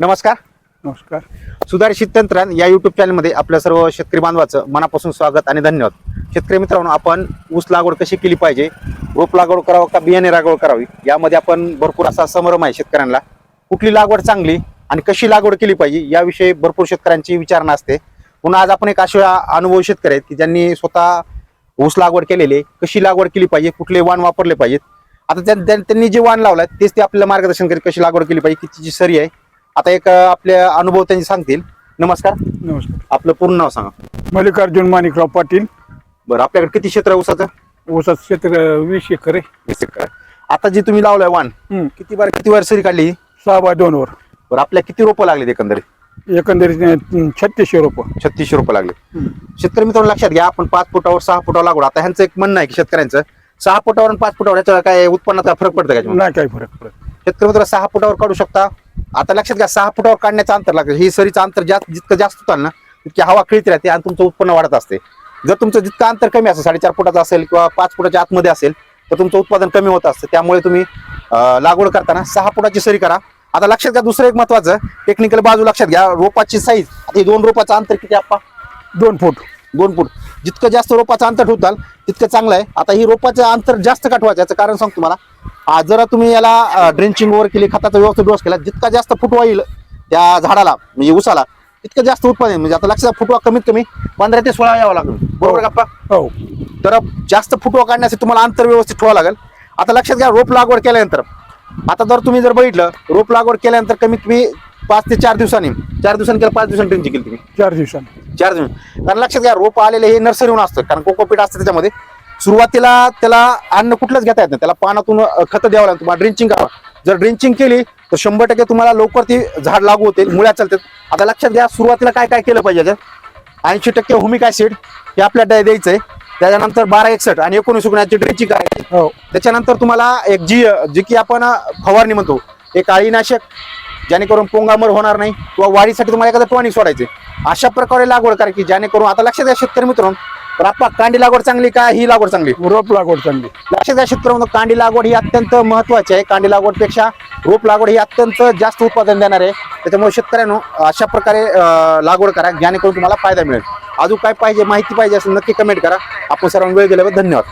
नमस्कार. नमस्कार. सुधारित तंत्रज्ञान या युट्यूब चॅनलमध्ये आपल्या सर्व शेतकरी बांधवाचं मनापासून स्वागत आणि धन्यवाद. शेतकरी मित्रांनो आपण ऊस लागवड कशी केली पाहिजे रोप लागवड करावं का बियाणे लागवड करावी यामध्ये आपण भरपूर असा समरम आहे शेतकऱ्यांना. कुठली लागवड चांगली आणि कशी लागवड केली पाहिजे याविषयी भरपूर शेतकऱ्यांची विचारणा असते. पुन्हा आज आपण एक असे अनुभवी शेतकरी आहेत की ज्यांनी स्वतः ऊस लागवड केलेली आहे कशी लागवड केली पाहिजे कुठले वाण वापरले पाहिजेत. आता त्यां- त्यां- त्यांनी जे वाण लावलाय तेच ते आपल्याला मार्गदर्शन करेल कशी लागवड केली पाहिजे कितीची सरी आहे आता एक आपले अनुभव त्यांनी सांगतील. नमस्कार. नमस्कार. आपलं पूर्ण नाव सांगा. मल्लिकार्जुन माणिकराव पाटील. बरं आपल्याकडे किती क्षेत्र आहे ऊसाचं? ऊसाचं क्षेत्र वीस एकर आहे. वीस एकर आहे. आता जी तुम्ही लावलाय वाण हम्म. किती बार किती वर सरी काढली सहा बाय दोन वर. बरं आपल्या किती रोपं लागली एकंदरीत? एकंदरीत अं, छत्तीसशे रुपये छत्तीसशे रुपये लागले. शेतकरी मित्रांनो लक्षात घ्या आपण पाच फुटावर सहा फुटावर लागवड आता ह्यांचं एक म्हणणं आहे की शेतकऱ्यांचं सहा फुटावर आणि पाच फुटावर याच्या काय उत्पन्नात काय फरक पडतं का याच्यामध्ये? नाही काही फरक पडत शेतकरी मित्र सहा फुटावर काढू शकता. आता लक्षात घ्या सहा फुटावर काढण्याचं अंतर लागतं. हे सरीचं अंतर जास्त जितकं जास्त होतं ना तितकी हवा खेळती राहते आणि तुमचं उत्पन्न वाढत असते. जर तुमचं जितकं अंतर कमी असेल साडेचार फुटाचं असेल किंवा पाच फुटाच्या आतमध्ये असेल तर तुमचं उत्पादन कमी होत असतं. त्यामुळे तुम्ही लागवड करताना सहा फुटाची सरी करा. आता लक्षात घ्या दुसरं एक महत्वाचं टेक्निकल बाजू लक्षात घ्या. रोपाची साईज आता दोन रोपाचं अंतर किती आप्पा? दोन फूट. दोन फूट. जितकं जास्त रोपाचं अंतर ठेवताल तितकं चांगलं आहे. आता ही रोपाचं अंतर जास्त का ठेवायचं याचं कारण सांगतो तुम्हाला. जर तुम्ही याला ड्रेंचिंग वगैरे केली खताचा व्यवस्थित डोस केला जितका जास्त फुटवा येईल त्या झाडाला म्हणजे उसाला तितकं जास्त उत्पादन म्हणजे आता लक्षात फुटवा कमीत कमी पंधरा ते सोळा यावं लागेल. बरोबर का आप्पा? हो. तर जास्त फुटवा काढण्यासाठी तुम्हाला अंतर व्यवस्थित ठेवावं लागेल. आता लक्षात घ्या रोप लागवड केल्यानंतर आता जर तुम्ही जर बघितलं रोप लागवड केल्यानंतर कमीत कमी पाच ते चार दिवसांनी चार दिवसांनी केलं पाच दिवसांनी ड्रेंचिंग केली तुम्ही. चार दिवसांनी. चार जमीन कारण लक्षात घ्या रोप आलेले हे नर्सरीहून असतं कारण कोकोपीट असतं त्याच्यामध्ये. सुरुवातीला त्याला अन्न कुठलंच घेता येत नाही त्याला पानातून खतं द्यावं लागतं तुम्हाला ड्रिंचिंग करावं जर ड्रिंचिंग केली तर शंभर टक्के तुम्हाला लवकर ती झाड लागू होते मुळ्या चालतात. आता लक्षात घ्या सुरुवातीला काय काय केलं पाहिजे ऐंशी टक्के हुमिक ऍसिड हे आपल्याला द्यायचं आहे. त्याच्यानंतर बारा एकसठ आणि एकोणीस गुणाची ड्रिंचिंग करायची. हो. त्याच्यानंतर तुम्हाला एक जी जी की आपण फवारणी म्हणतो एक अळीनाशक जेणेकरून पोंगामर होणार नाही किंवा वाढीसाठी तुम्हाला एखादं टॉनिक सोडायचे अशा प्रकारे लागवड करायची जेणेकरून आता लक्षात घ्या शेतकरी मित्रांनो तर आपला कांडी लागवड चांगली का ही लागवड चांगली? रोप लागवड चांगली. लक्षात घ्या शेतकऱ्यांनो कांडी लागवड ही अत्यंत महत्वाची आहे. कांडी लागवडपेक्षा रोप लागवड ही अत्यंत जास्त उत्पादन देणार आहे. त्याच्यामुळे शेतकऱ्यांनो अशा प्रकारे लागवड करा जेणेकरून तुम्हाला फायदा मिळेल. अजून काय पाहिजे माहिती पाहिजे असेल नक्की कमेंट करा. आपण सर्वांना वेळ दिल्याबद्दल धन्यवाद.